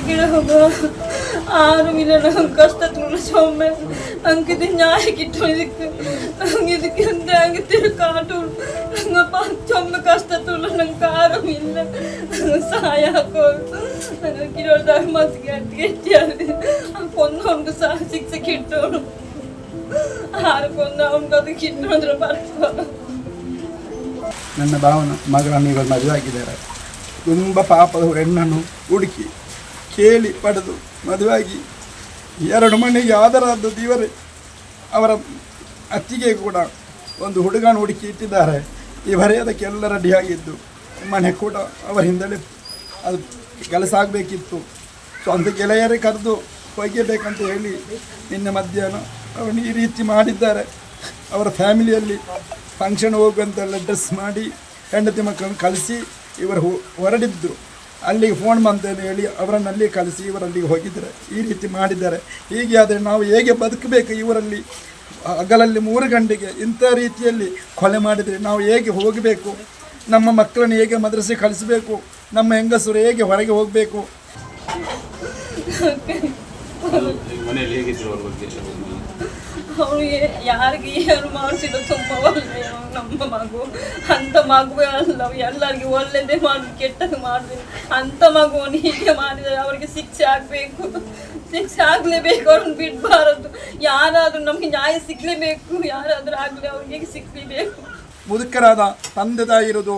ಆಗಿರೋದು ಆರು ಮಿಲಿಯನ್ ಕಷ್ಟ ತುಳಸಿ ಒಮ್ಮೆ ಅಂಕಿದ ನ್ಯಾಯ ಕಿಟ್ಟಿದ್ದಕ್ಕೆ ನಂಗೆ ಇದಕ್ಕೆ ಅಂತ ಆಗಿತ್ತಿರೋ ಕಾಟು ನಂಗೆ ಪಚ್ಚೊಮ್ಮೆ ಕಷ್ಟ ತುಳ ನಂಗೆ ಆರು ಇಲ್ಲ ನಂಗೆ ಸಹಾಯ ಹಾಕೋರು ನಂಗೆ ಕಿರೋದಾಗ ಮಸ್ಗೆ ಅಟ್ಗೆಟ್ಟಿ ಅಲ್ಲಿ ಕೊಂದವನ್ಗೂ ಸಹ ಸಿಕ್ಸೆ ಕಿಟ್ಟೋಳು ಆರು ಕೊಂದವನ್ಗೂ ಅದು ಕಿಟ್ಟೋದ್ರ ಬರ್ತವಲ್ಲ ನನ್ನ ಭಾವನ ಮಗಳನ್ನು ಇವಾಗ ಮದುವೆ ಆಗಿದ್ದಾರೆ ತುಂಬ ಪಾಪದ ಹೆಣ್ಣನ್ನು ಹುಡುಕಿ ಕೇಳಿ ಪಡೆದು ಮದುವೆಯಾಗಿ ಎರಡು ಮನೆಗೆ ಆದರಾದ ದೇವರೇ, ಅವರ ಅತ್ತಿಗೆ ಕೂಡ ಒಂದು ಹುಡುಗನ ಹುಡುಕಿ ಇಟ್ಟಿದ್ದಾರೆ. ಇವರೇ ಅದಕ್ಕೆಲ್ಲ ರೆಡಿಯಾಗಿದ್ದು ಮನೆ ಕೂಡ ಅವರ ಹಿಂದಲೇ ಅದು ಕೆಲಸ ಆಗಬೇಕಿತ್ತು. ಸ್ವಂತ ಗೆಳೆಯರೇ ಕರೆದು ಒಯ್ಯಬೇಕಂತ ಹೇಳಿ ನಿನ್ನೆ ಮಧ್ಯಾಹ್ನ ಅವನು ಈ ರೀತಿ ಮಾಡಿದ್ದಾರೆ. ಅವರ ಫ್ಯಾಮಿಲಿಯಲ್ಲಿ ಫಂಕ್ಷನ್ ಹೋಗುವಂತೆಲ್ಲ ಡ್ರೆಸ್ ಮಾಡಿ, ಹೆಂಡತಿ ಮಕ್ಕಳನ್ನು ಕಳಿಸಿ ಇವರು ಹೊ- ಹೊರಡಿದ್ರು. ಅಲ್ಲಿಗೆ ಫೋನ್ ಬಂತೇನೆ ಹೇಳಿ ಅವರನ್ನು ಅಲ್ಲಿ ಕಳಿಸಿ, ಇವರಲ್ಲಿಗೆ ಹೋಗಿದ್ದಾರೆ. ಈ ರೀತಿ ಮಾಡಿದ್ದಾರೆ. ಹೀಗೆ ಆದರೆ ನಾವು ಹೇಗೆ ಬದುಕಬೇಕು ಇವರಲ್ಲಿ? ಹಗಲಲ್ಲಿ ಮೂರು ಗಂಟೆಗೆ ಇಂಥ ರೀತಿಯಲ್ಲಿ ಕೊಲೆ ಮಾಡಿದರೆ ನಾವು ಹೇಗೆ ಹೋಗಬೇಕು? ನಮ್ಮ ಮಕ್ಕಳನ್ನು ಹೇಗೆ ಮದ್ರಸೆ ಕಳಿಸಬೇಕು? ನಮ್ಮ ಹೆಂಗಸರು ಹೇಗೆ ಹೊರಗೆ ಹೋಗಬೇಕು? ಮನೆಯಲ್ಲಿ ಹೇಗಿದ್ರು ಅವ್ರ ಬಗ್ಗೆ ಅವಳು ಯಾರಿಗೆ ಏನು ಮಾಡಿಸಿದ ತುಂಬ ಒಳ್ಳೆಯ ನಮ್ಮ ಮಗು ಅಂಥ ಮಗುವೇ ಅಲ್ಲ ಎಲ್ಲರಿಗೂ ಒಳ್ಳೆಯದೇ ಮಾಡಿ ಕೆಟ್ಟದ್ದು ಮಾಡಿದ್ರೆ ಅಂತ ಮಗುವನ್ನು ಹೀಗೆ ಮಾಡಿದರೆ ಅವರಿಗೆ ಶಿಕ್ಷೆ ಆಗಬೇಕು. ಶಿಕ್ಷೆ ಆಗಲೇಬೇಕು ಅವ್ರನ್ನ ಬಿಡಬಾರದು. ಯಾರಾದರೂ ನಮಗೆ ನ್ಯಾಯ ಸಿಗಲೇಬೇಕು ಯಾರಾದರೂ ಆಗಲಿ ಅವ್ರಿಗೆ ಸಿಗಲೇಬೇಕು? ಮುದುಕರಾದ ತಂದೆ ತಾಯಿ ಇರೋದು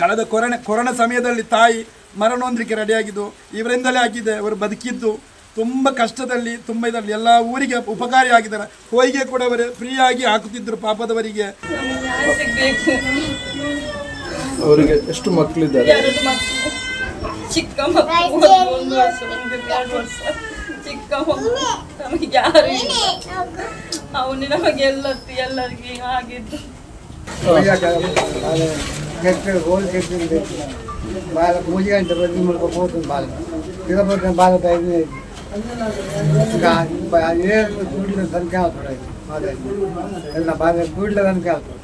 ಕಳೆದ ಕೊರೋನಾ ಕೊರೋನಾ ಸಮಯದಲ್ಲಿ ತಾಯಿ ಮರಣೊಂದಕ್ಕೆ ರೆಡಿಯಾಗಿದ್ದು ಇವರಿಂದಲೇ ಆಗಿದೆ ಅವರು ಬದುಕಿದ್ದು. ತುಂಬ ಕಷ್ಟದಲ್ಲಿ ತುಂಬ ಇದರಲ್ಲಿ ಎಲ್ಲ ಊರಿಗೆ ಉಪಕಾರಿಯಾಗಿದ್ದಾರೆ ಹೋಳಿಗೆ ಕೂಡ ಅವರು ಫ್ರೀಯಾಗಿ ಹಾಕುತ್ತಿದ್ದರು ಪಾಪದವರಿಗೆ. ಅವರಿಗೆ ಎಷ್ಟು ಮಕ್ಕಳಿದ್ದಾರೆ? ಚಿಕ್ಕ ಚಿಕ್ಕ ನಮಗೆ ಯಾರು ಅವನು ನಮಗೆ ಎಲ್ಲ ಎಲ್ಲರಿಗೆ ಆಗಿದ್ದು ಬಾಲ ಪೂಜೆ ಅಂತ ಬಂದು ಮಾಡ್ಕೋಬಹುದು ಬಾಲ. ಇರಬಹುದು ಬಾಲ ಬೈದು ಏನು ಕೂಡಲೇ ತನಕ ಆಗ್ತದೆ ಎಲ್ಲ ಬಾಧೆ ಕೂಡಲೇ ತನಕ ಆಗ್ತದೆ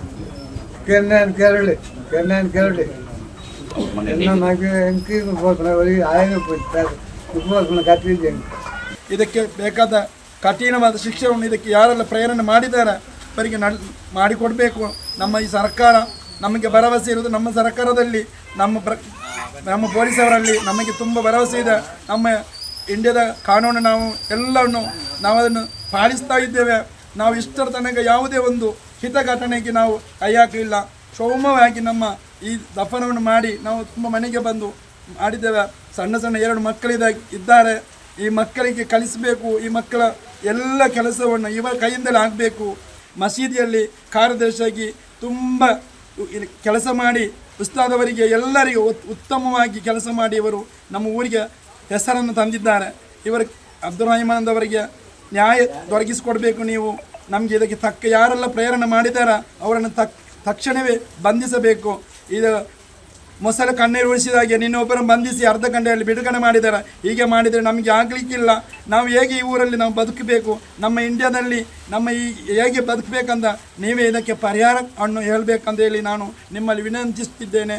ಕೆನ್ನೆಯನ್ನು ಕೆರಳಿ ಕೆನ್ನೆಯನ್ನು ಕೆರಳಿ. ನನಗೆ ಎಂಕಿ ಉಪಯೋಗ ಆಯ್ನ ಉಪಯೋಗ ಇದೆ ಇದಕ್ಕೆ ಬೇಕಾದ ಕಠಿಣವಾದ ಶಿಕ್ಷೆಯನ್ನು ಇದಕ್ಕೆ ಯಾರೆಲ್ಲ ಪ್ರೇರಣೆ ಮಾಡಿದ್ದಾರೆ, ಅವರಿಗೆ ನಡ್, ಮಾಡಿಕೊಡಬೇಕು. ನಮ್ಮ ಈ ಸರ್ಕಾರ ನಮಗೆ ಭರವಸೆ ಇರುವುದು ನಮ್ಮ ಸರ್ಕಾರದಲ್ಲಿ, ನಮ್ಮ ಪ್ರ, ನಮ್ಮ ಪೊಲೀಸವರಲ್ಲಿ ನಮಗೆ ತುಂಬ ಭರವಸೆ ಇದೆ. ನಮ್ಮ ಇಂಡಿಯಾದ ಕಾನೂನು ನಾವು ಎಲ್ಲವನ್ನು ನಾವು ಅದನ್ನು ಪಾಲಿಸ್ತಾ ಇದ್ದೇವೆ. ನಾವು ಇಷ್ಟರ ತನಕ ಯಾವುದೇ ಒಂದು ಹಿತಘಟನೆಗೆ ನಾವು ಕೈ ಹಾಕಲಿಲ್ಲ. ಸೌಮ್ಯವಾಗಿ ನಮ್ಮ ಈ ದಫನವನ್ನು ಮಾಡಿ ನಾವು ತುಂಬ ಮನೆಗೆ ಬಂದು ಮಾಡಿದ್ದೇವೆ. ಸಣ್ಣ ಸಣ್ಣ ಎರಡು ಮಕ್ಕಳಿದ ಇದ್ದಾರೆ. ಈ ಮಕ್ಕಳಿಗೆ ಕಲಿಸಬೇಕು. ಈ ಮಕ್ಕಳ ಎಲ್ಲ ಕೆಲಸವನ್ನು ಇವರ ಕೈಯಿಂದಲೇ ಆಗಬೇಕು. ಮಸೀದಿಯಲ್ಲಿ ಕಾರ್ಯದರ್ಶಿಯಾಗಿ ತುಂಬ ಕೆಲಸ ಮಾಡಿ ಉಸ್ತಾದವರಿಗೆ ಎಲ್ಲರಿಗೂ ಉತ್- ಉತ್ತಮವಾಗಿ ಕೆಲಸ ಮಾಡಿ ಇವರು ನಮ್ಮ ಊರಿಗೆ ಹೆಸರನ್ನು ತಂದಿದ್ದಾರೆ. ಇವರು ಅಬ್ದುಲ್ ರಹಮಾನ್ ಅವರಿಗೆ ನ್ಯಾಯ ದೊರಕಿಸಿಕೊಡಬೇಕು ನೀವು. ನಮಗೆ ಇದಕ್ಕೆ ತಕ್ಕ ಯಾರೆಲ್ಲ ಪ್ರೇರಣೆ ಮಾಡಿದಾರ ಅವರನ್ನು ತಕ್, ತಕ್ಷಣವೇ ಬಂಧಿಸಬೇಕು. ಇದು ಮೊಸಳೆ ಕಣ್ಣೀರು ಉಳಿಸಿದಾಗೆ ನಿನ್ನೊಬ್ಬರನ್ನು ಬಂಧಿಸಿ ಅರ್ಧ ಗಂಟೆಯಲ್ಲಿ ಬಿಡುಗಡೆ ಮಾಡಿದ್ದಾರೆ. ಹೀಗೆ ಮಾಡಿದರೆ ನಮಗೆ ಆಗಲಿಕ್ಕಿಲ್ಲ. ನಾವು ಹೇಗೆ ಈ ಊರಲ್ಲಿ ನಾವು ಬದುಕಬೇಕು? ನಮ್ಮ ಇಂಡಿಯಾದಲ್ಲಿ ನಮ್ಮ ಈ ಹೇಗೆ ಬದುಕಬೇಕಂತ ನೀವೇ ಇದಕ್ಕೆ ಪರಿಹಾರ ಅನ್ನು ಹೇಳಬೇಕಂತ ಹೇಳಿ ನಾನು ನಿಮ್ಮಲ್ಲಿ ವಿನಂತಿಸುತ್ತಿದ್ದೇನೆ.